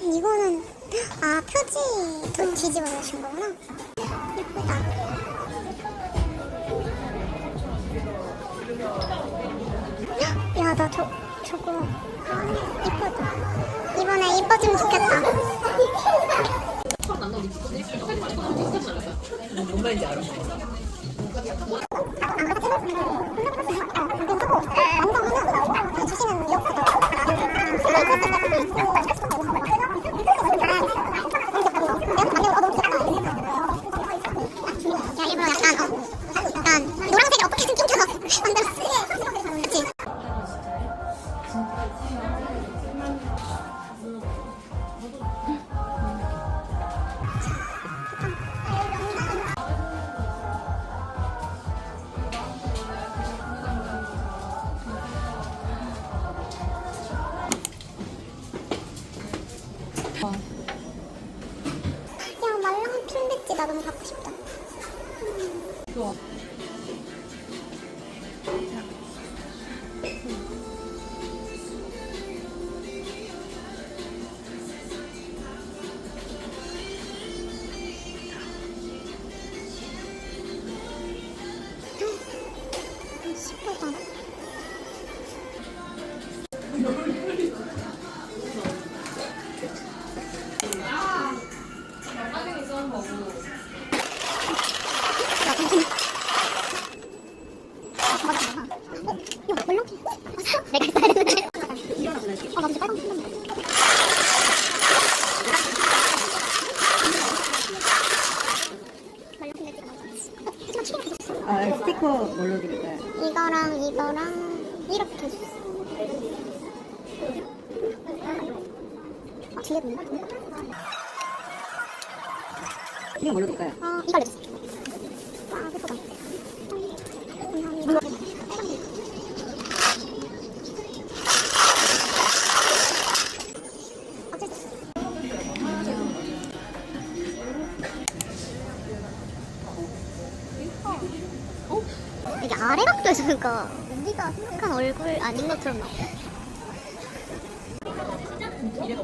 이거는 아 표지 도 뒤집어 놓으신 거구나. 뭔 말인지 알아? 야 야 말랑 핀 배지 나 너무 갖고 싶다. 좋아. 이거 뭘로 드릴까요? 어. 와, 예쁘다. 감사합니다. 어쩔 수 없어. 이게 아래 각도에서 그러니까 우리가 생각한 얼굴 아닌 것처럼 나와. 이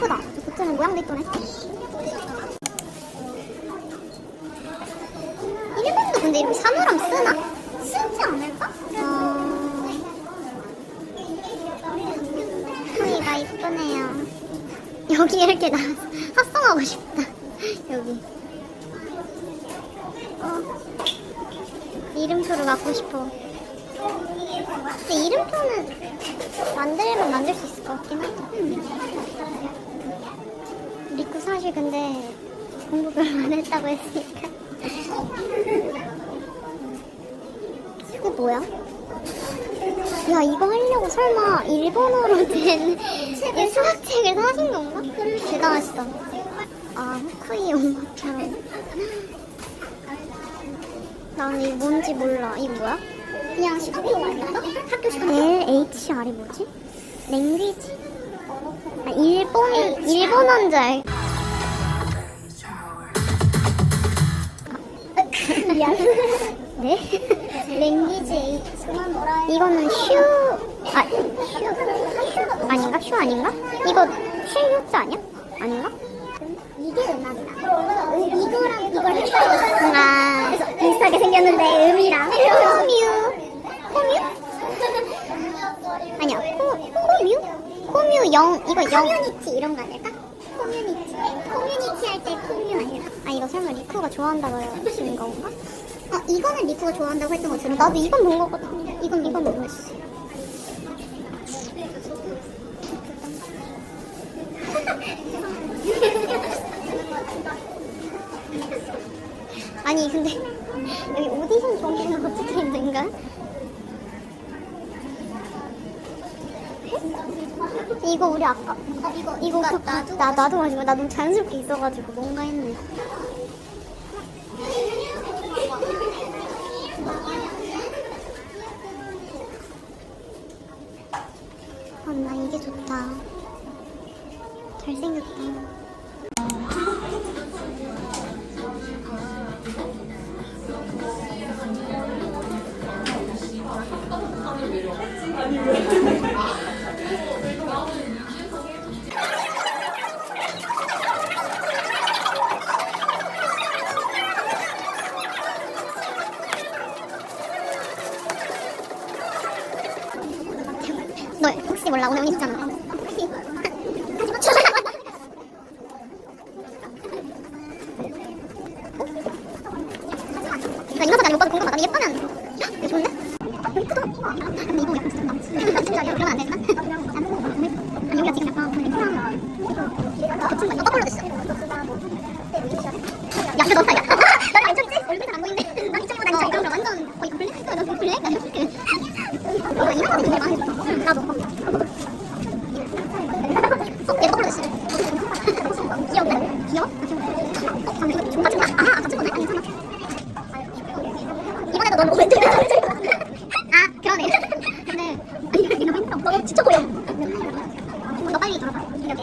쁘다. 보트는 모양도 이쁘네. 일본도 근데 이렇게 사물함 쓰나? 쓰지 않을까? 어... 소리가 이쁘네요. 여기 이렇게 나 합성하고 싶다. 여기. 어. 이름표를 갖고 싶어. 근데 이름표는 만들면 만들 수 있을 것 같긴 하다. 리 쿠 사실 근데 공부 별로 안 했다고 했으니까. 이게 뭐야? 야 이거 하려고 설마 일본어로 된이 수학책을 사신 건가? 대단하시다. 아 후쿠이 온것처럼. 나는 이게 뭔지 몰라. 이거 뭐야? 그냥 시간표 아닌가? 학교 시간. LHR이 뭐지? 랭귀지? 아, 일본 일본어인 줄 알. 미안. 네? 랭귀지 이거는 슈. 아, 슈. 아닌가? 슈 아닌가? 이거 슈유자 아니야? 아닌가? 이게 음악이다. 이거랑 이걸 헷갈렸어. 아. 그래서 비슷하게 생겼는데 음이랑 코뮤. 코뮤? 아니야. 코, 코뮤? 코뮤 영, 이거 영. 커뮤니티 이런 거 아닐까? 커뮤니티. 커뮤니티 할때 코뮤 아닐까? 아, 이거 설마 리쿠가 좋아한다고 하시는 건가? 어, 이거는 리쿠가 좋아한다고 했던 거 들은 나도 이건 본 거거든. 이건, 이건 모르겠어. 아니 근데 여기 오디션 종이는 어떻게 있는 거야? 이거 우리 아까 이거 이거 그, 나 나도 가지고 나 너무 자연스럽게 있어가지고 뭔가 했네. 근데 이거 약간 진짜 나 진짜 이러면 안? 아니 여기가 지금 약간 겹친 거 거꾸로 됐어. 야 이거 너다 야. 나는 괜찮지? 얼굴이 잘안 보이는데. 난 이쪽보다 이쪽 그런 거 완전 거의 블랙? 너 블랙? 나 이렇게. 아 이런 거 되게 많이 했어. 응, 나도. 어, 얘 거꾸로 됐어. 귀여운데? 귀여워? 어, 방금 이거 좀 같은 거. 아, 같은 거네? 아니, 괜찮아. 이번에도 넌 왼쪽에 아, 그러네. 근데 아니, 이거 너무 힘들어. 너무 지쳐 보여. 너 빨리 돌아봐. 이렇게.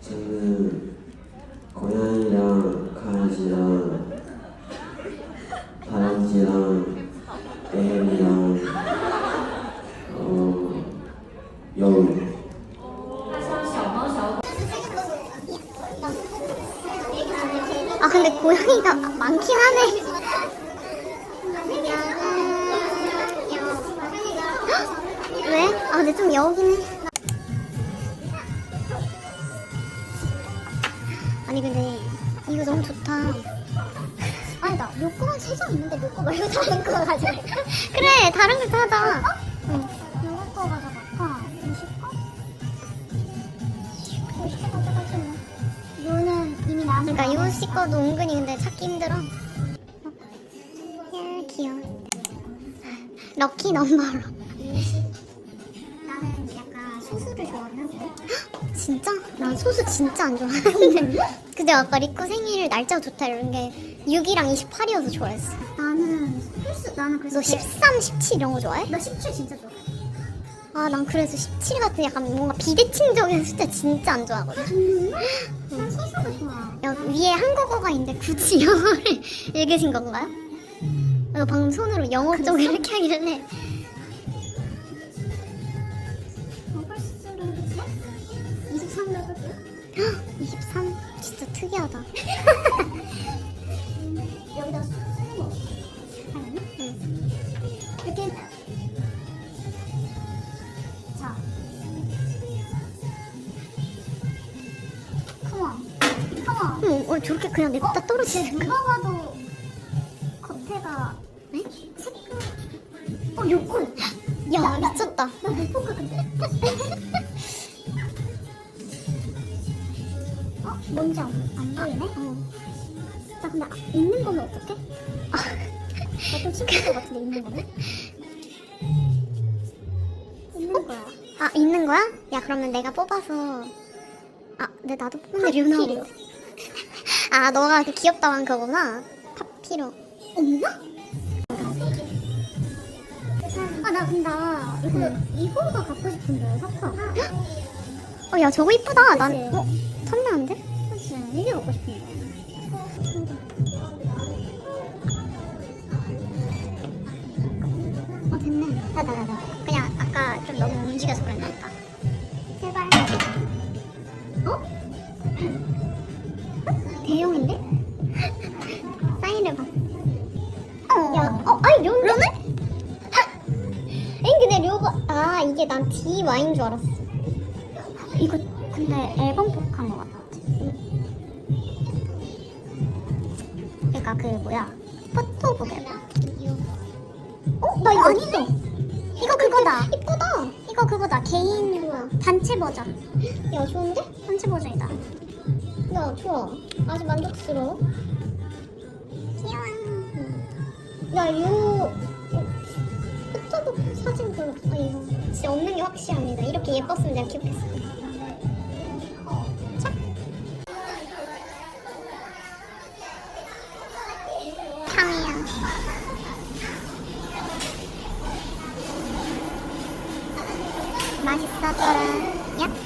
저는 고양이랑 강아지랑 다람쥐랑 애기랑 어 여우 아 근데 고양이가 많긴 하네. 헉! 왜? 아 여우긴 해. 아니 근데 이거 너무 좋다. 아니 나 요거만 세장 있는데 요거 말고 다른 거 가져갈까? 그래 다른 거 사자. 응. 요거 거 가져갈까? 20거? 20거 가져가지 뭐. 요는 이미 나 그러니까 요씨 거도 은근히 근데 찾기 힘들어. 어? 야 귀여워. 럭키 넘버로. 난 소수 진짜 안 좋아하는데. 근데 아까 리코 생일 날짜가 좋다 이런 게 6이랑 28이어서 좋아했어. 나는 소수 나는 그래서 너 13, 17 이런 거 좋아해? 나 17 진짜 좋아해. 아, 난 그래서 17 같은 약간 뭔가 비대칭적인 숫자 진짜 안 좋아하거든. 난 소수가 좋아. 야, 위에 한국어가 있는데 굳이 영어를 읽으신 건가요? 너 방금 손으로 영어 쪽 이렇게 하길래. 어, 23 해볼게요. 23? 진짜 특이하다. 여기다 쓰는 거 없어? 응. 이렇게. 자. 컴온. 컴온. 응, 어, 저렇게 그냥 냅다 떨어지는 거. 누가 봐도 겉에가. 네? 색깔. 어, 요거. 야, 미쳤다. 나 못 볼까, 근데? 안, 안 보이네? 어. 나 근데 아, 있는 거는 어떡해? 아, 나좀 신기할 것 같은데, 있는 거는? 있는 거야. 아, 있는 거야? 야, 그러면 내가 뽑아서. 아, 근데 나도 뽑는데 류나오고. 아, 너가 그 귀엽다고 한 거구나. 파피로. 없나? 아, 나 근데 이거, 이거가 갖고 싶은데, 사파. 어, 야, 저거 이쁘다. 난, 어, 선명한데? 그치, 이게 갖고 싶은데. 어, 됐네. 나, 나, 나, 나. 그냥 아까 좀 너무 움직여서 그랬나 보다. 제발. 어? 대용인데? 사인을 봐. 어. 야, 어, 아니, 료네? 에이, 근데 료가, 아, 이게 난 DY인 줄 알았어. 이거, 근데 앨범 폭한 것 같아. 그니까 그, 뭐야. 포토북 앨범. 어? 나 이거 아니네. 이거 그거다. 이쁘다. 이거 그거다. 개인 단체 버전. 야 좋은데? 단체 버전이다. 나 좋아. 아주 만족스러워. 귀여워. 야요 사진도 아, 이거 진짜 없는 게 확실합니다. 이렇게 예뻤으면 내가 기억했을 거야. 맛있었더라. 야.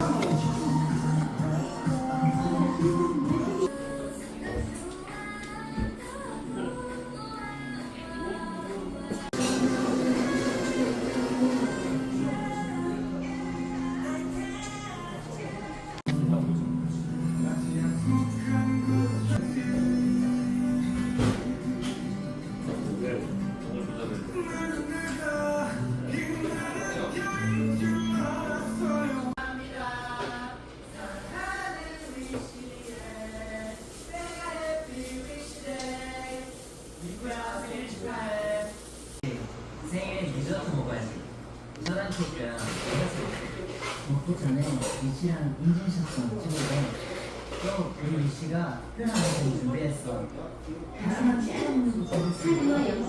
전에 위씨랑 인증샷 좀 찍을래. 또 우리 위씨가 표현 사진 준비했어.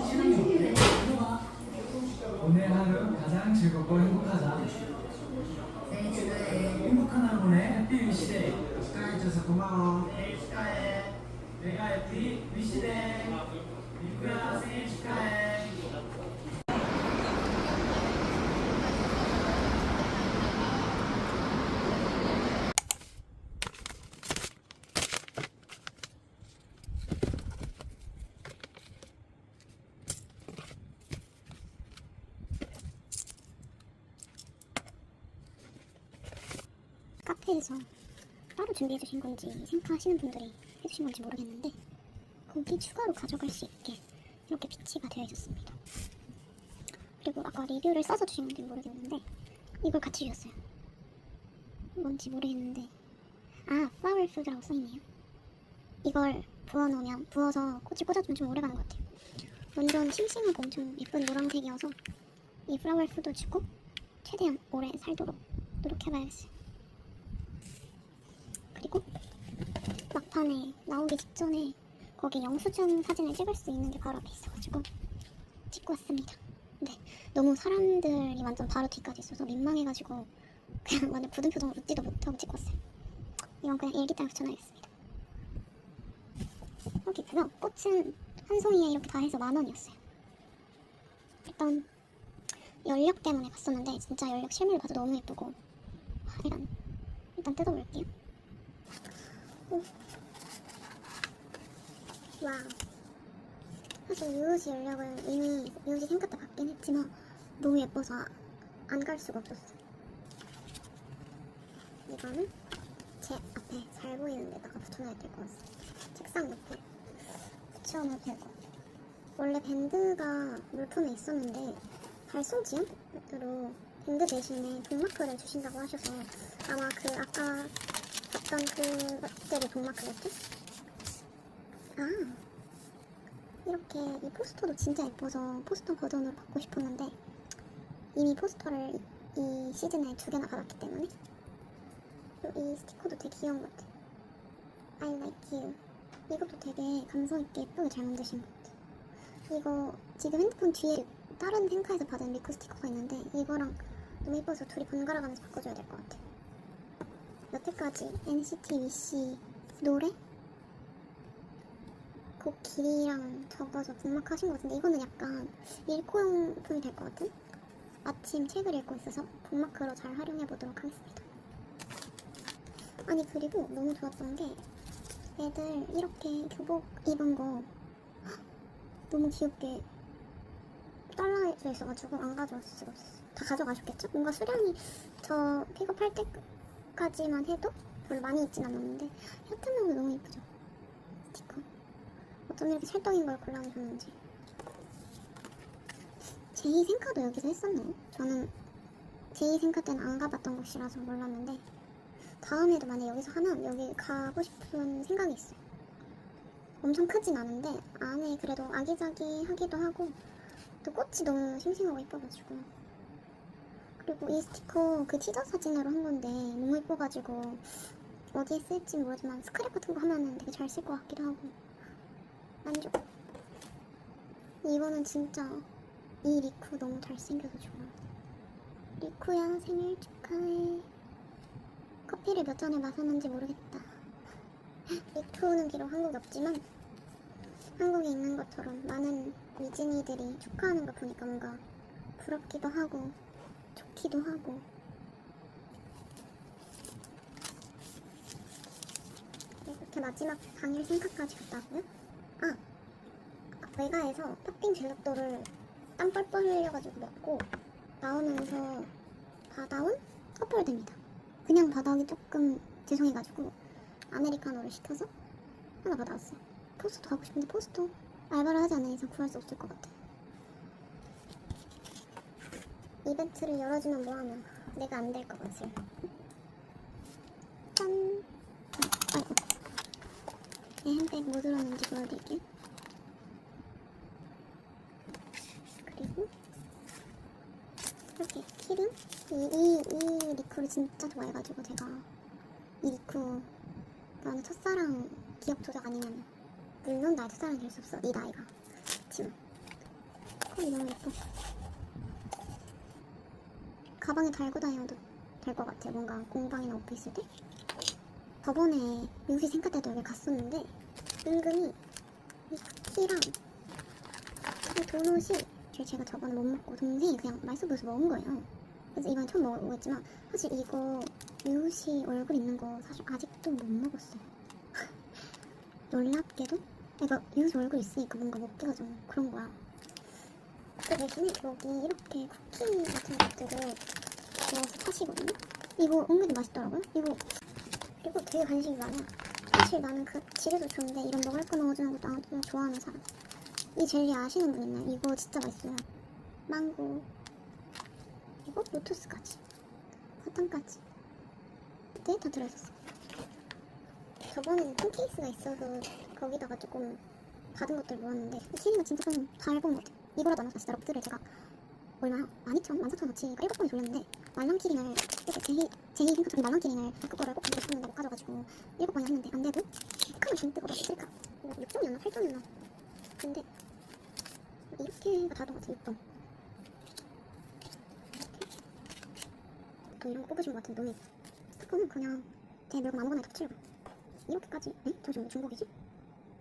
찍는 거 오늘 하루 가장 즐겁고 행복하자. 행복한 하루 보내. 해피 위시데이. 축하해줘서 고마워. 내가 해피 위시데이. 카페에서 따로 준비해 주신 건지 생각하시는 분들이 해주신 건지 모르겠는데 고기 추가로 가져갈 수 있게 이렇게 비치가 되어 있었습니다. 그리고 아까 리뷰를 써서 주신 건지 모르겠는데 이걸 같이 주셨어요. 뭔지 모르겠는데 아 플라워 푸드라고 써있네요. 이걸 부어놓으면 부어서 꽃이 꽂아주면 좀 오래 가는 것 같아요. 완전 싱싱하고 엄청 예쁜 노란색이어서 이 플라워 푸드 주고 최대한 오래 살도록 노력해봐야겠어요. 그리고 막판에 나오기 직전에 거기 영수증 사진을 찍을 수 있는 게 바로 앞에 있어가지고 찍고 왔습니다. 근데 너무 사람들이 완전 바로 뒤까지 있어서 민망해가지고 그냥 완전 굳은 표정으로 웃지도 못하고 찍고 왔어요. 이건 그냥 일기장에 붙여놔야겠습니다. 여기고요. 꽃은 한 송이에 이렇게 다 해서 만 원이었어요. 일단 연력 때문에 갔었는데 진짜 연력 실물을 봐도 너무 예쁘고 아, 일단 일단 뜯어볼게요. 와. 사실 유우시 연락을 이미 유우시 생각 때 받긴 했지만 너무 예뻐서 안 갈 수가 없었어. 이거는 제 앞에 잘 보이는 데다가 붙여놔야 될 것 같습니다. 책상 옆에 것 같아요. 원래 밴드가 물품에 있었는데 발송 지원으로 밴드 대신에 북마크를 주신다고 하셔서 아마 그 아까 봤던 그것들이 북마크였지? 아 이렇게 이 포스터도 진짜 예뻐서 포스터 버전으로 받고 싶었는데 이미 포스터를 이, 이 시즌에 두 개나 받았기 때문에 이 스티커도 되게 귀여운 것 같아. I like you. 이것도 되게 감성 있게 예쁘게 잘 만드신 것 같아. 이거 지금 핸드폰 뒤에 다른 행카에서 받은 리코 스티커가 있는데 이거랑 너무 예뻐서 둘이 번갈아 가면서 바꿔줘야 될 것 같아. 여태까지 NCT 위시 노래 곡 길이랑 적어서 분막하신 것 같은데 이거는 약간 일코용품이 될 것 같은? 마침 책을 읽고 있어서 북마크로 잘 활용해 보도록 하겠습니다. 아니 그리고 너무 좋았던 게 애들 이렇게 교복 입은 거 너무 귀엽게 잘라져 있어가지고 안 없었어. 다 가져가셨겠죠? 뭔가 수량이 저 픽업할 때까지만 해도 별로 많이 있진 않았는데 셔츠면은 너무 예쁘죠? 어쩜 이렇게 찰떡인 걸 골라오셨는지. 제2 생카도 여기서 했었나요? 저는 제2 생카 때는 안 가봤던 곳이라서 몰랐는데 다음에도 만약 여기서 하면 여기 가고 싶은 생각이 있어요. 엄청 크진 않은데 안에 그래도 아기자기하기도 하고 또 꽃이 너무 싱싱하고 예뻐가지고 그리고 이 스티커 그 티저 사진으로 한 건데 너무 예뻐가지고 어디에 쓸지 모르지만 스크랩 같은 거 하면은 되게 잘 쓸 것 같기도 하고 만족. 이거는 진짜 이 리쿠 너무 잘생겨서 좋아. 리쿠야 생일 축하해. 커피를 몇 잔을 마셨는지 모르겠다. 리쿠는 비록 한국에 없지만 한국에 있는 것처럼 많은 미진이들이 축하하는 거 보니까 뭔가 부럽기도 하고 좋기도 하고 이렇게 마지막 당일 생카까지 갔다고요? 아, 외가에서 팥빙 젤라또를 땀 뻘뻘 흘려가지고 먹고 나오면서 받아온 커플 됩니다. 그냥 받아오기 조금 죄송해가지고 아메리카노를 시켜서 하나 받아왔어요. 포스ト하고 싶은데 포스트 알바를 하지 않는 이상 구할 수 없을 것 같아. 이벤트를 열어주면 뭐하면 내가 안 될 것 같아요. 짠! 아이고. 내 핸백 뭐 들었는지 보여드릴게요. 그리고 이렇게 키링? 이, 이, 이 리쿠를 진짜 좋아해가지고 제가 이 리쿠 나는 첫사랑 기억 조작 아니면 물론 나의 첫사랑이 될 수 없어 이 나이가. 그치만 컬이 너무 예뻐. 가방에 달고 다녀도 될 것 같아. 뭔가 공방이나 있을 때 저번에 미국에 생각 때도 여기 갔었는데 은근히 이 쿠키랑 이 도넛이 사실 제가 저번에 못 먹고 동생이 그냥 맛있어 보여서 먹은 거예요. 그래서 이번에 처음 먹어보겠지만 사실 이거 유시 얼굴 있는 거 사실 아직도 못 먹었어요. 놀랍게도 내가 유시 얼굴 있으니까 뭔가 먹기가 좀 그런 거야. 그 대신에 여기 이렇게 쿠키 같은 것들을 넣어서 파시거든요. 이거 은근히 맛있더라고요. 이거 그리고 되게 관심이 많아. 사실 나는 그 질에도 좋은데 이런 먹을 거 넣어주는 것도 너무 좋아하는 사람. 이 젤리 아시는 분 있나요? 이거 진짜 맛있어요. 망고. 그리고 로투스까지. 사탕까지. 그때 다 들어있었어. 저번에는 큰 케이스가 있어서 거기다가 조금 받은 것들 모았는데 키링은 진짜 좀잘본것 같아요. 이거라도 안 왔어. 진짜 럭드를 제가 얼마야? 12,000? 14,000원어치가 7번이 돌렸는데 말랑 키링을 이렇게 제이 제이 생각처럼 말랑 키링을 그거를 꼭 가지고 싶었는데 못 가져가지고 7번이 했는데 안 돼도 크면 잔뜩 얻었어. 쓸까? 6점이었나? 8점이었나? 근데 이렇게가 다른 것 같아 6점 또 이런 거 꼽으신 것 같은데 너무 스타크는 그냥 제 물건 아무거나 덮치려고 이렇게까지 에? 잠시만 중복이지?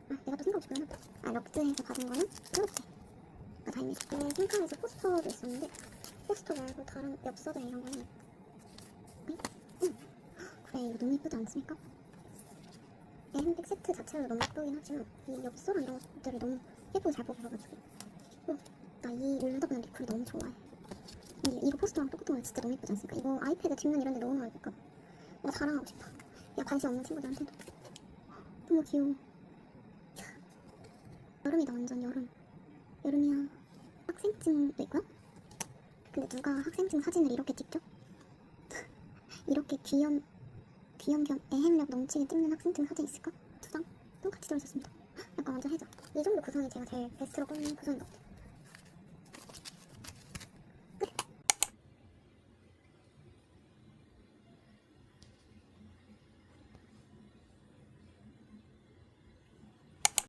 아 내가 또 생각 없이 그러나 아 럭드에서 받은 거는 이렇게 아 다행이다 네, 핑카에서 포스터도 있었는데 포스터 말고 다른 엽서들 이런 거는 네? 응 그래 이거 너무 예쁘지 않습니까? 내 핸백 세트 자체도 너무 예쁘긴 하지만 이 엽서랑 이런 것들을 너무 예쁘게 잘 뽑아가지고 어, 나이 올려다보는 리플 너무 좋아해 근데 이거 포스터랑 똑같은 거 진짜 너무 예쁘지 않습니까? 이거 아이패드 뒷면 이런 데 넣어놔야겠다 나 자랑하고 싶어 야 관심 없는 친구들한테도 너무 귀여워 여름이다 완전 여름 여름이야 학생증도 있고요. 근데 누가 학생증 사진을 이렇게 찍죠? 이렇게 귀염 귀염 겸 애행력 넘치게 찍는 학생증 사진 있을까? 두 장? 또 같이 들어있었습니다. 약간 완전 해줘. 이 정도 구성이 제가 제일 베스트로 꼽는 구성인 것 같아요.